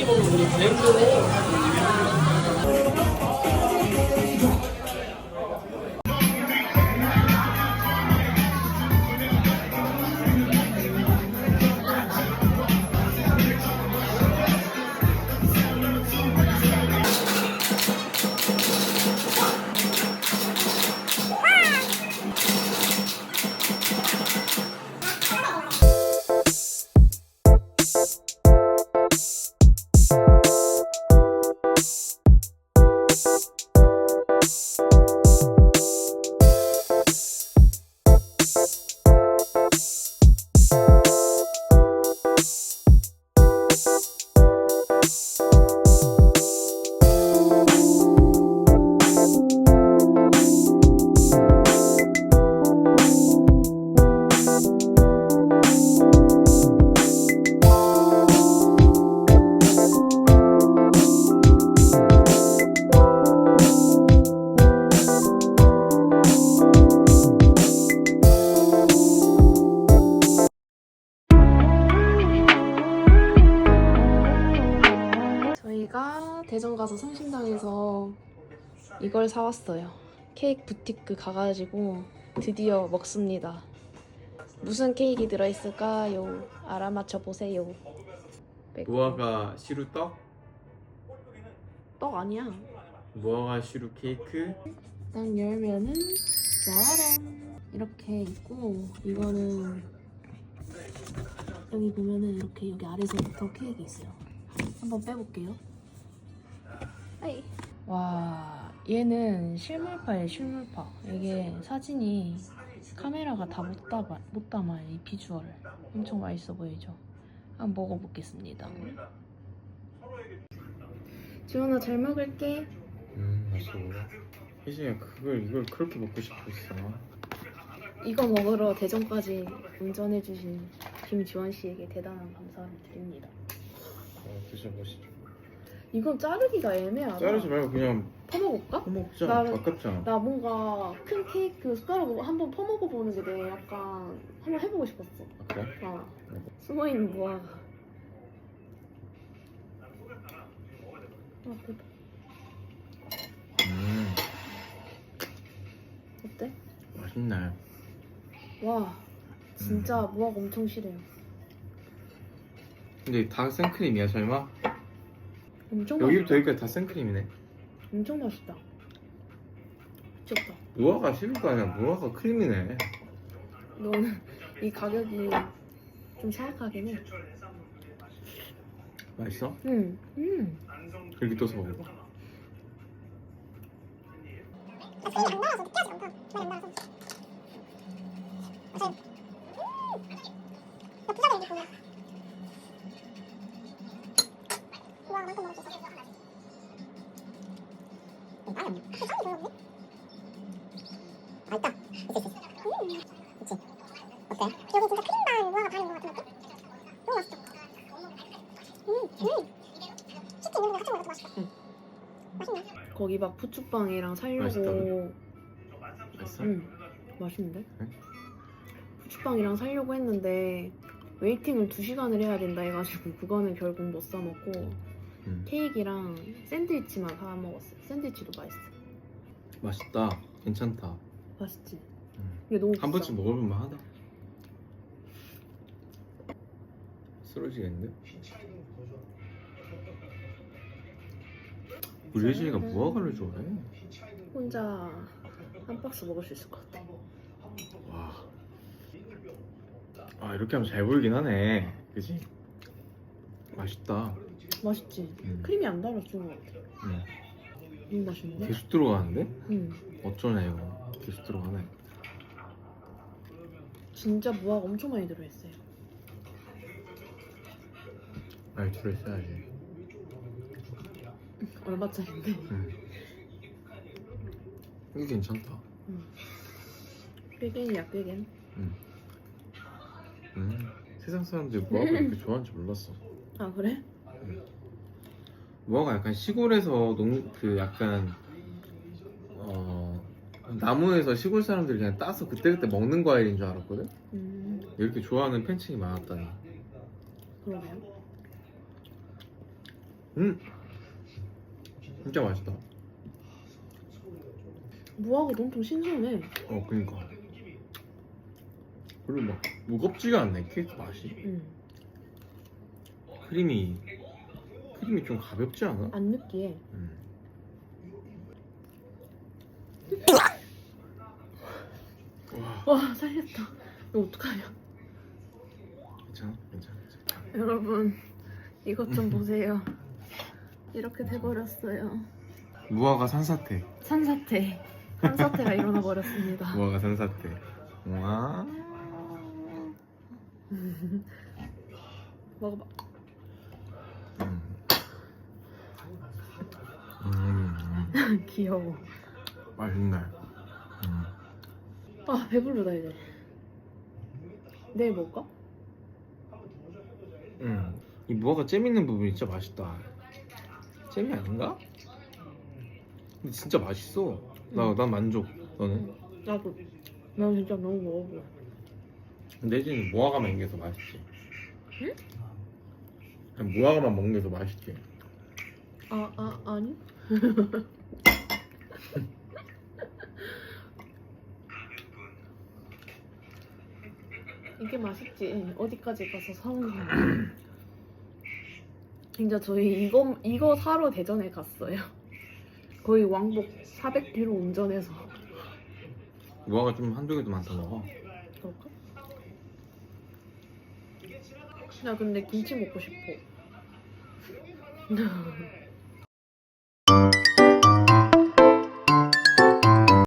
맛있게 먹는 우리 브랜드네. you 대전 가서 성심당에서 이걸 사왔어요. 케이크 부티크 가가지고 드디어 먹습니다. 무슨 케이크 들어있을까요? 알아맞혀 보세요. 무화과 시루 떡, 떡 아니야. 무화과 시루 케이크, 딱 열면은 짜란 이렇게 있고 이거는 여기 보면은 이렇게 여기 아래서부터 케이크 있어요. 한번 빼볼게요. 아이. 와 얘는 실물파예요 실물파. 이게 사진이 카메라가 다 못 담아 못 담아요 이 비주얼을. 엄청 맛있어 보이죠? 한번 먹어보겠습니다. 지원아 잘 먹을게. 음 맛있어. 혜진이가 그걸 이걸 그렇게 먹고 싶었어. 이거 먹으러 대전까지 운전해주신 김지원 씨에게 대단한 감사를 드립니다. 어, 드셔보시죠. 이건 자르기가 애매하다. 자르지 말고 그냥 퍼먹을까? 퍼먹자. 나는- 아깝잖아. 나 뭔가 큰 케이크 숟가락으로 한번 퍼먹어 보는 게 내가 약간 한번 해보고 싶었어. 아, 그래? 아, 숨어 있는 무화과. 아, 대박. 음 어때? 맛있네. 와, 진짜 무화과 엄청 싫어요. 근데 다 생크림이야 설마? 엄청 여기부터. 여기까지 다 생크림이네. 엄청 맛있다. 미쳤다. 무화과 시루가 아니라 무화과 크림이네. 너는 이 가격이 좀 사악하긴 해. 맛있어? 응. 음. 그렇게 떠서 먹어봐. 거기 막 부추빵이랑 살려고. 맛있다고? 맛있어? 응. 맛있는데? 응? 부추빵이랑 살려고 했는데 웨이팅을 2시간을 해야 된다 해가지고 그거는 결국 못 사 먹고 음. 케이크랑 샌드위치만 사 먹었어. 샌드위치도 맛있어. 맛있다. 괜찮다. 맛있지? 음. 이게 너무 한 비싸. 번쯤 먹어볼만 하다. 쓰러지겠는데? 우리 혜진이가 무화과를 좋아해. 혼자 한 박스 먹을 수 있을 것 같아. 와. 아 이렇게 하면 잘 보이긴 하네. 그지? 맛있다. 맛있지? 음. 크림이 안 달아준 것 같아. 음. 너무 맛있는데? 계속 들어가는데? 응. 어쩌네 이거. 계속 들어가네. 진짜 무화과 엄청 많이 들어있어요. 많이 들어있어야지. 얼마짜린데? 음. 이게 괜찮다. 꾀겐이야 꾀겐. 음. 세상 사람들이 무화과 이렇게 좋아하는지 몰랐어. 아 그래? 무화과 약간 시골에서 농 그 약간 어 나무에서 시골 사람들이 그냥 따서 그때그때 먹는 과일인 줄 알았거든. 음 이렇게 좋아하는 팬층이 많았다니. 그러네요. 음 진짜 맛있다 무화과도 엄청 신선해. 어 그니까 그리고 막 무겁지가 않네 케이크 맛이 응. 크림이 크림이 좀 가볍지 않아? 안 느끼해. 음. 와 와 살렸다. 이거 어떡하냐? 괜찮아 괜찮아 괜찮아 여러분 이것 좀 보세요. 이렇게 돼버렸어요. 무화과 산사태 산사태. 산사태가 일어나 버렸습니다. 무화과 산사태 와 먹어봐. 음. 음, 귀여워. 맛있네 음. 아 배부르다 이제. 내일 먹을까? 음. 이 무화과 잼 있는 부분이 진짜 맛있다 잼이 아닌가? 근데 진짜 맛있어 나, 응. 난 만족 너는? 나도. 난 진짜 너무 먹어보고. 내지는 무화과만 있는 게더 맛있지 응? 그냥 무화과만 먹는 게 더 맛있지 아, 아, 아니? 이게 맛있지. 어디까지 가서 사오는 거. 진짜 저희 이거, 이거 사러 대전에 갔어요. 거의 왕복 400km 운전해서. 무화과 좀 한두 개도 많다 먹어 그럴까? 나 근데 김치 먹고 싶어.